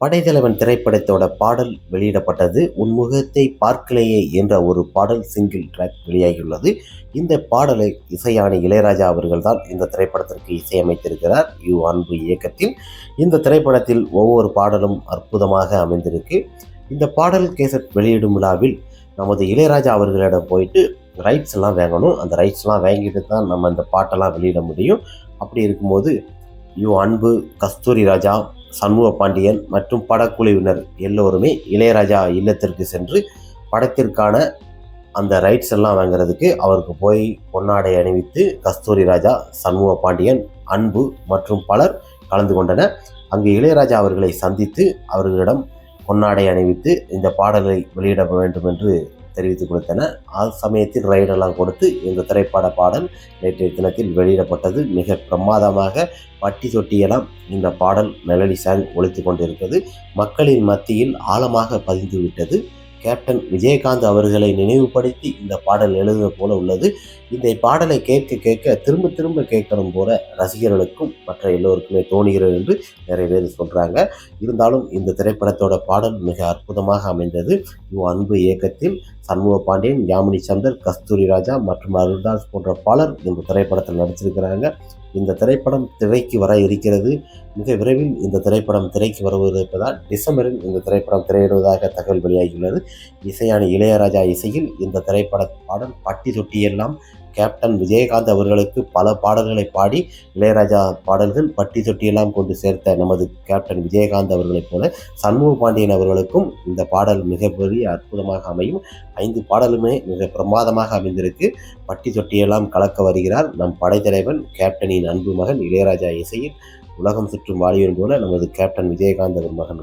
படைத்தலைவன் திரைப்படத்தோட பாடல் வெளியிடப்பட்டது. உன்முகத்தை பார்க்கலையே என்ற ஒரு பாடல் சிங்கிள் ட்ராக் வெளியாகியுள்ளது. இந்த பாடலை இசையானி இளையராஜா அவர்கள் தான் இந்த திரைப்படத்திற்கு இசையமைத்திருக்கிறார். யு அன்பு இயக்கத்தில் இந்த திரைப்படத்தில் ஒவ்வொரு பாடலும் அற்புதமாக அமைந்திருக்கு. இந்த பாடல் கேசட் வெளியிடும் விழாவில் நமது இளையராஜா அவர்களிடம் போயிட்டு ரைட்ஸ் எல்லாம் வாங்கணும். அந்த ரைட்ஸ்லாம் வாங்கிட்டு தான் நம்ம இந்த பாட்டெல்லாம் வெளியிட முடியும். அப்படி இருக்கும்போது யு அன்பு கஸ்தூரி ராஜா சண்முக பாண்டியன் மற்றும் படக்குழுவினர் எல்லோருமே இளையராஜா இல்லத்திற்கு சென்று படத்திற்கான அந்த ரைட்ஸ் எல்லாம் வாங்குறதுக்கு அவருக்கு போய் பொன்னாடை அணிவித்து கஸ்தூரி ராஜா சண்முக பாண்டியன் அன்பு மற்றும் பலர் கலந்து கொண்டனர். அங்கு இளையராஜா அவர்களை சந்தித்து அவர்களிடம் பொன்னாடை அணிவித்து இந்த பாடலை வெளியிட வேண்டும் என்று தெரிவித்து கொடுத்தன. அது சமயத்தில் ரைடெல்லாம் கொடுத்து இந்த திரைப்பட பாடல் நேற்றைய தினத்தில் வெளியிடப்பட்டது. மிக பிரமாதமாக பட்டி தொட்டியெல்லாம் இந்த பாடல் மெலடி சாங் ஒழித்து கொண்டிருக்கிறது மக்களின் மத்தியில் ஆழமாக பதிந்து விட்டது. கேப்டன் விஜயகாந்த் அவர்களை நினைவுபடுத்தி இந்த பாடல் எழுதுவது போல உள்ளது. இந்த பாடலை கேட்க கேட்க திரும்ப திரும்ப கேட்கணும் போல ரசிகர்களுக்கும் மற்ற எல்லோருக்குமே தோணுகிறது என்று நிறைய பேர் சொல்கிறாங்க இருந்தாலும் இந்த திரைப்படத்தோட பாடல் மிக அற்புதமாக அமைந்தது. இவ் அன்பு இயக்கத்தில் சண்முக பாண்டியன் யாமினி சந்தர் கஸ்தூரி ராஜா மற்றும் அருள்தாஸ் போன்ற பலர் இந்த திரைப்படத்தில் நடிச்சிருக்கிறாங்க இந்த திரைப்படம் திரைக்கு வர இருக்கிறது. மிக விரைவில் இந்த திரைப்படம் திரைக்கு வருவதற்கால் டிசம்பரில் இந்த திரைப்படம் திரையிடுவதாக தகவல் வெளியாகியுள்ளது. இசையான இளையராஜா இசையில் இந்த திரைப்பட பாடல் பட்டி தொட்டியெல்லாம் கேப்டன் விஜயகாந்த் அவர்களுக்கு பல பாடல்களை பாடி இளையராஜா பாடல்கள் பட்டி தொட்டியெல்லாம் கொண்டு சேர்த்த நமது கேப்டன் விஜயகாந்த் அவர்களைப் போல சண்முக பாண்டியன் அவர்களுக்கும் இந்த பாடல் மிகப்பெரிய அற்புதமாக அமையும். ஐந்து பாடலுமே மிக பிரமாதமாக அமைந்திருக்கு. பட்டி தொட்டியெல்லாம் கலக்க வருகிறார் நம் படைத்தலைவன் கேப்டனின் அன்பு மகன் இளையராஜா இசையில். உலகம் சுற்றும் வாலிபன் போல நமது கேப்டன் விஜயகாந்த் அவர் மகன்.